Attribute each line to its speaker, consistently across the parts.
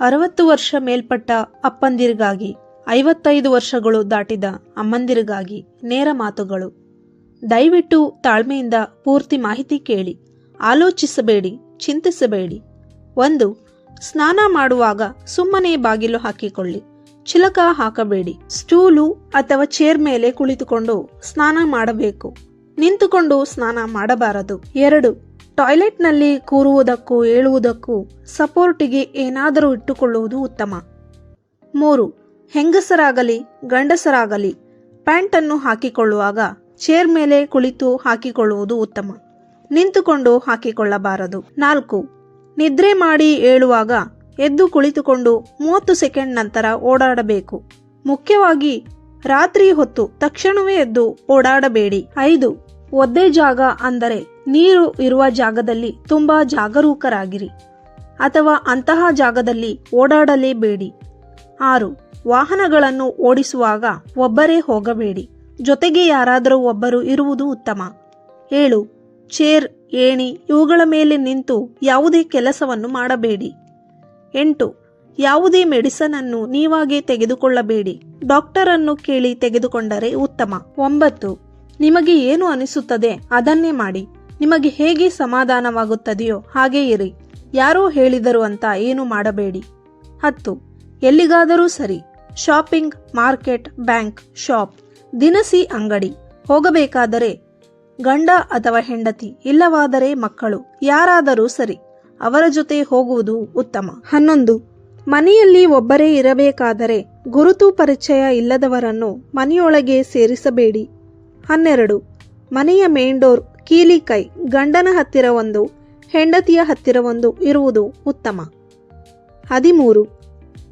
Speaker 1: ಅರವತ್ತು ವರ್ಷ ಮೇಲ್ಪಟ್ಟ ಅಪ್ಪಂದಿರಿಗಾಗಿ, ಐವತ್ತೈದು ವರ್ಷಗಳು ದಾಟಿದ ಅಮ್ಮಂದಿರಿಗಾಗಿ ನೇರ ಮಾತುಗಳು. ದಯವಿಟ್ಟು ತಾಳ್ಮೆಯಿಂದ ಪೂರ್ತಿ ಮಾಹಿತಿ ಕೇಳಿ, ಆಲೋಚಿಸಬೇಡಿ, ಚಿಂತಿಸಬೇಡಿ. ಒಂದು, ಸ್ನಾನ ಮಾಡುವಾಗ ಸುಮ್ಮನೆ ಬಾಗಿಲು ಹಾಕಿಕೊಳ್ಳಿ, ಚಿಲಕ ಹಾಕಬೇಡಿ, ಸ್ಟೂಲು ಅಥವಾ ಚೇರ್ ಮೇಲೆ ಕುಳಿತುಕೊಂಡು ಸ್ನಾನ ಮಾಡಬೇಕು. ನಿಂತುಕೊಂಡು ಸ್ನಾನ ಮಾಡಬಾರದು. ಎರಡು ಟಾಯ್ಲೆಟ್ನಲ್ಲಿ ಕೂರುವುದಕ್ಕೂ ಏಳುವುದಕ್ಕೂ ಸಪೋರ್ಟಿಗೆ ಏನಾದರೂ ಇಟ್ಟುಕೊಳ್ಳುವುದು ಉತ್ತಮ. ಮೂರು, ಹೆಂಗಸರಾಗಲಿ, ಗಂಡಸರಾಗಲಿ, ಪ್ಯಾಂಟನ್ನು ಹಾಕಿಕೊಳ್ಳುವಾಗ ಚೇರ್ ಮೇಲೆ ಕುಳಿತು ಹಾಕಿಕೊಳ್ಳುವುದು ಉತ್ತಮ. ನಿಂತುಕೊಂಡು ಹಾಕಿಕೊಳ್ಳಬಾರದು. ನಾಲ್ಕು, ನಿದ್ರೆ ಮಾಡಿ ಏಳುವಾಗ ಎದ್ದು ಕುಳಿತುಕೊಂಡು ಮೂವತ್ತು ಸೆಕೆಂಡ್ ನಂತರ ಓಡಾಡಬೇಕು. ಮುಖ್ಯವಾಗಿ ರಾತ್ರಿ ಹೊತ್ತು ತಕ್ಷಣವೇ ಎದ್ದು ಓಡಾಡಬೇಡಿ. ಐದು ಒದ್ದೆ ಜಾಗ ಅಂದರೆ ನೀರು ಇರುವ ಜಾಗದಲ್ಲಿ ತುಂಬಾ ಜಾಗರೂಕರಾಗಿರಿ ಅಥವಾ ಅಂತಹ ಜಾಗದಲ್ಲಿ ಓಡಾಡಲೇಬೇಡಿ. ಆರು, ವಾಹನಗಳನ್ನು ಓಡಿಸುವಾಗ ಒಬ್ಬರೇ ಹೋಗಬೇಡಿ. ಜೊತೆಗೆ ಯಾರಾದರೂ ಒಬ್ಬರು ಇರುವುದು ಉತ್ತಮ. ಏಳು, ಚೇರ್, ಏಣಿ ಇವುಗಳ ಮೇಲೆ ನಿಂತು ಯಾವುದೇ ಕೆಲಸವನ್ನು ಮಾಡಬೇಡಿ. ಎಂಟು, ಯಾವುದೇ ಮೆಡಿಸನ್ ಅನ್ನು ನೀವಾಗೆ ತೆಗೆದುಕೊಳ್ಳಬೇಡಿ. ಡಾಕ್ಟರ್ ಅನ್ನು ಕೇಳಿ ತೆಗೆದುಕೊಂಡರೆ ಉತ್ತಮ. ಒಂಬತ್ತು ನಿಮಗೆ ಏನು ಅನಿಸುತ್ತದೆ ಅದನ್ನೇ ಮಾಡಿ. ನಿಮಗೆ ಹೇಗೆ ಸಮಾಧಾನವಾಗುತ್ತದೆಯೋ ಹಾಗೇ ಇರಿ. ಯಾರೋ ಹೇಳಿದರು ಅಂತ ಏನು ಮಾಡಬೇಡಿ. ಹತ್ತು, ಎಲ್ಲಿಗಾದರೂ ಸರಿ. Shopping, market, bank, shop. ದಿನಸಿ ಅಂಗಡಿ. ಹೋಗಬೇಕಾದರೆ ಗಂಡ ಅಥವಾ ಹೆಂಡತಿ, ಇಲ್ಲವಾದರೆ ಮಕ್ಕಳು, ಯಾರಾದರೂ ಸರಿ. ಅವರ ಜೊತೆ ಹೋಗುವುದು ಉತ್ತಮ. ಹನ್ನೊಂದು, ಮನೆಯಲ್ಲಿ ಒಬ್ಬರೇ ಇರಬೇಕಾದರೆ ಗುರುತು ಪರಿಚಯ ಇಲ್ಲದವರನ್ನು ಮನೆಯೊಳಗೆ ಸೇರಿಸಬೇಡಿ. ಹನ್ನೆರಡು. ಮನೆಯ ಮೇಂಡೋರ್ ಡೋರ್ ಕೀಲಿ ಕೈ, ಗಂಡನ ಹತ್ತಿರ ಒಂದು, ಹೆಂಡತಿಯ ಹತ್ತಿರ ಒಂದು ಇರುವುದು ಉತ್ತಮ. ಹದಿಮೂರು.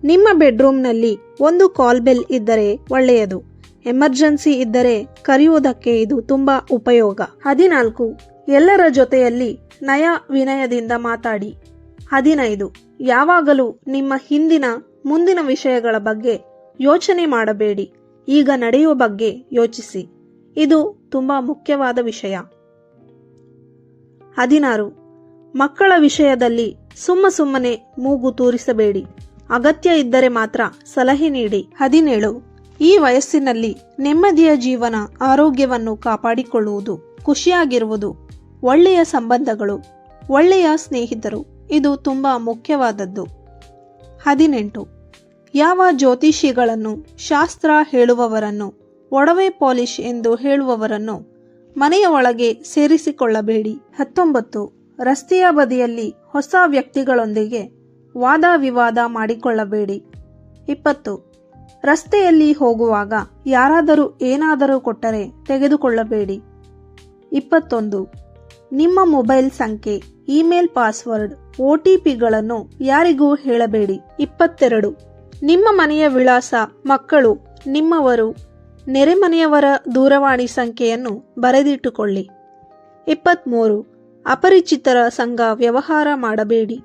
Speaker 1: ನಿಮ್ಮ ಬೆಡ್ರೂಮ್ನಲ್ಲಿ ಒಂದು ಕಾಲ್ ಬೆಲ್ ಇದ್ದರೆ ಒಳ್ಳೆಯದು. ಎಮರ್ಜೆನ್ಸಿ ಇದ್ದರೆ ಕರೆಯುವುದಕ್ಕೆ ಇದು ತುಂಬ ಉಪಯೋಗ. ಹದಿನಾಲ್ಕು. ಎಲ್ಲರ ಜೊತೆಯಲ್ಲಿ ನಯ ವಿನಯದಿಂದ ಮಾತಾಡಿ. ಹದಿನೈದು. ಯಾವಾಗಲೂ ನಿಮ್ಮ ಹಿಂದಿನ, ಮುಂದಿನ ವಿಷಯಗಳ ಬಗ್ಗೆ ಯೋಚನೆ ಮಾಡಬೇಡಿ. ಈಗ ನಡೆಯುವ ಬಗ್ಗೆ ಯೋಚಿಸಿ. ಇದು ತುಂಬಾ ಮುಖ್ಯವಾದ ವಿಷಯ. ಹದಿನಾರು, ಮಕ್ಕಳ ವಿಷಯದಲ್ಲಿ ಸುಮ್ಮ ಸುಮ್ಮನೆ ಮೂಗು ತೂರಿಸಬೇಡಿ. ಅಗತ್ಯ ಇದ್ದರೆ ಮಾತ್ರ ಸಲಹೆ ನೀಡಿ. ಹದಿನೇಳು, ಈ ವಯಸ್ಸಿನಲ್ಲಿ ನೆಮ್ಮದಿಯ ಜೀವನ, ಆರೋಗ್ಯವನ್ನು ಕಾಪಾಡಿಕೊಳ್ಳುವುದು, ಖುಷಿಯಾಗಿರುವುದು, ಒಳ್ಳೆಯ ಸಂಬಂಧಗಳು, ಒಳ್ಳೆಯ ಸ್ನೇಹಿತರು, ಇದು ತುಂಬಾ ಮುಖ್ಯವಾದದ್ದು. ಹದಿನೆಂಟು, ಯಾವ ಜ್ಯೋತಿಷಿಗಳನ್ನು, ಶಾಸ್ತ್ರ ಹೇಳುವವರನ್ನು ಒಡವೆ ಪಾಲಿಶ್ ಎಂದು ಹೇಳುವವರನ್ನು ಮನೆಯ ಒಳಗೆ ಸೇರಿಸಿಕೊಳ್ಳಬೇಡಿ. ಹತ್ತೊಂಬತ್ತು. ರಸ್ತೆಯ ಬದಿಯಲ್ಲಿ ಹೊಸ ವ್ಯಕ್ತಿಗಳೊಂದಿಗೆ ವಾದ ವಿವಾದ ಮಾಡಿಕೊಳ್ಳಬೇಡಿ. ಇಪ್ಪತ್ತು. ರಸ್ತೆಯಲ್ಲಿ ಹೋಗುವಾಗ ಯಾರಾದರೂ ಏನಾದರೂ ಕೊಟ್ಟರೆ ತೆಗೆದುಕೊಳ್ಳಬೇಡಿ. ಇಪ್ಪತ್ತೊಂದು. ನಿಮ್ಮ ಮೊಬೈಲ್ ಸಂಖ್ಯೆ, ಇಮೇಲ್ ಪಾಸ್ವರ್ಡ್, ಒ ಟಿ ಪಿಗಳನ್ನು ಯಾರಿಗೂ ಹೇಳಬೇಡಿ. ಇಪ್ಪತ್ತೆರಡು. ನಿಮ್ಮ ಮನೆಯ ವಿಳಾಸ, ಮಕ್ಕಳು, ನಿಮ್ಮವರು ನೆರೆಮನೆಯವರ ದೂರವಾಣಿ ಸಂಖ್ಯೆಯನ್ನು ಬರೆದಿಟ್ಟುಕೊಳ್ಳಿ. ಇಪ್ಪತ್ತ್ಮೂರು ಅಪರಿಚಿತರ ಸಂಘ ವ್ಯವಹಾರ ಮಾಡಬೇಡಿ.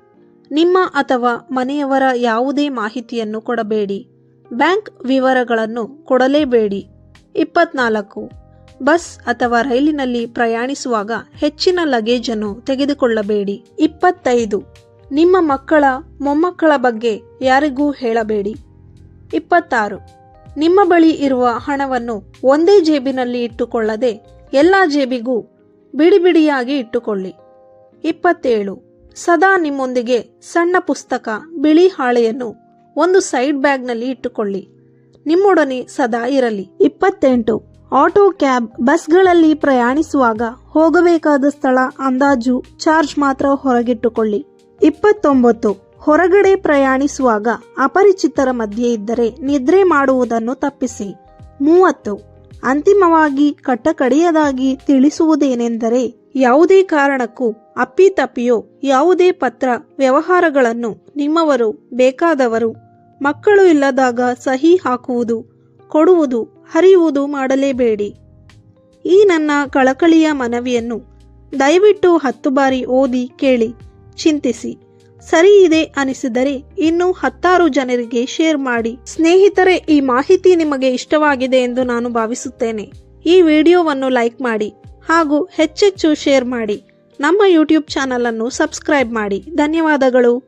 Speaker 1: ನಿಮ್ಮ ಅಥವಾ ಮನೆಯವರ ಯಾವುದೇ ಮಾಹಿತಿಯನ್ನು ಕೊಡಬೇಡಿ. ಬ್ಯಾಂಕ್ ವಿವರಗಳನ್ನು ಕೊಡಲೇಬೇಡಿ. ಇಪ್ಪತ್ನಾಲ್ಕು. ಬಸ್ ಅಥವಾ ರೈಲಿನಲ್ಲಿ ಪ್ರಯಾಣಿಸುವಾಗ ಹೆಚ್ಚಿನ ಲಗೇಜ್ ಅನ್ನು ತೆಗೆದುಕೊಳ್ಳಬೇಡಿ. ಇಪ್ಪತ್ತೈದು. ನಿಮ್ಮ ಮಕ್ಕಳ ಮೊಮ್ಮಕ್ಕಳ ಬಗ್ಗೆ ಯಾರಿಗೂ ಹೇಳಬೇಡಿ. ಇಪ್ಪತ್ತಾರು. ನಿಮ್ಮ ಬಳಿ ಇರುವ ಹಣವನ್ನು ಒಂದೇ ಜೇಬಿನಲ್ಲಿ ಇಟ್ಟುಕೊಳ್ಳದೆ ಎಲ್ಲ ಜೇಬಿಗೂ ಬಿಡಿ ಬಿಡಿಯಾಗಿ ಇಟ್ಟುಕೊಳ್ಳಿ. ಇಪ್ಪತ್ತೇಳು. ಸದಾ ನಿಮ್ಮೊಂದಿಗೆ ಸಣ್ಣ ಪುಸ್ತಕ, ಬಿಳಿ ಹಾಳೆಯನ್ನು ಒಂದು ಸೈಡ್ ಬ್ಯಾಗ್ನಲ್ಲಿ ಇಟ್ಟುಕೊಳ್ಳಿ. ನಿಮ್ಮೊಡನೆ ಸದಾ ಇರಲಿ. ಇಪ್ಪತ್ತೆಂಟು. ಆಟೋ ಕ್ಯಾಬ್ ಬಸ್ಗಳಲ್ಲಿ ಪ್ರಯಾಣಿಸುವಾಗ ಹೋಗಬೇಕಾದ ಸ್ಥಳ, ಅಂದಾಜು, ಚಾರ್ಜ್ ಮಾತ್ರ ಹೊರಗಿಟ್ಟುಕೊಳ್ಳಿ. ಇಪ್ಪತ್ತೊಂಬತ್ತು. ಹೊರಗಡೆ ಪ್ರಯಾಣಿಸುವಾಗ ಅಪರಿಚಿತರ ಮಧ್ಯೆ ಇದ್ದರೆ ನಿದ್ರೆ ಮಾಡುವುದನ್ನು ತಪ್ಪಿಸಿ. ಮೂವತ್ತು. ಅಂತಿಮವಾಗಿ ಕಟ್ಟಕಡೆಯದಾಗಿ ತಿಳಿಸುವುದೇನೆಂದರೆ ಯಾವುದೇ ಕಾರಣಕ್ಕೂ ಅಪ್ಪಿತಪ್ಪಿಯೋ ಯಾವುದೇ ಪತ್ರ ವ್ಯವಹಾರಗಳನ್ನು ನಿಮ್ಮವರು ಬೇಕಾದವರು, ಮಕ್ಕಳು ಇಲ್ಲದಾಗ ಸಹಿ ಹಾಕುವುದು, ಕೊಡುವುದು, ಹರಿಯುವುದು ಮಾಡಲೇಬೇಡಿ. ಈ ನನ್ನ ಕಳಕಳಿಯ ಮನವಿಯನ್ನು ದಯವಿಟ್ಟು ಹತ್ತು ಬಾರಿ ಓದಿ ಕೇಳಿ, ಚಿಂತಿಸಿ. ಸರಿ ಇದೆ ಅನಿಸಿದರೆ ಇನ್ನೂ ಹತ್ತಾರು ಜನರಿಗೆ ಶೇರ್ ಮಾಡಿ. ಸ್ನೇಹಿತರೆ, ಈ ಮಾಹಿತಿ ನಿಮಗೆ ಇಷ್ಟವಾಗಿದೆ ಎಂದು ನಾನು ಭಾವಿಸುತ್ತೇನೆ. ಈ ವಿಡಿಯೋವನ್ನು ಲೈಕ್ ಮಾಡಿ ಹಾಗೂ ಹೆಚ್ಚೆಚ್ಚು ಶೇರ್ ಮಾಡಿ. ನಮ್ಮ ಯೂಟ್ಯೂಬ್ ಚಾನಲ್ ಅನ್ನು ಸಬ್ಸ್ಕ್ರೈಬ್ ಮಾಡಿ. ಧನ್ಯವಾದಗಳು.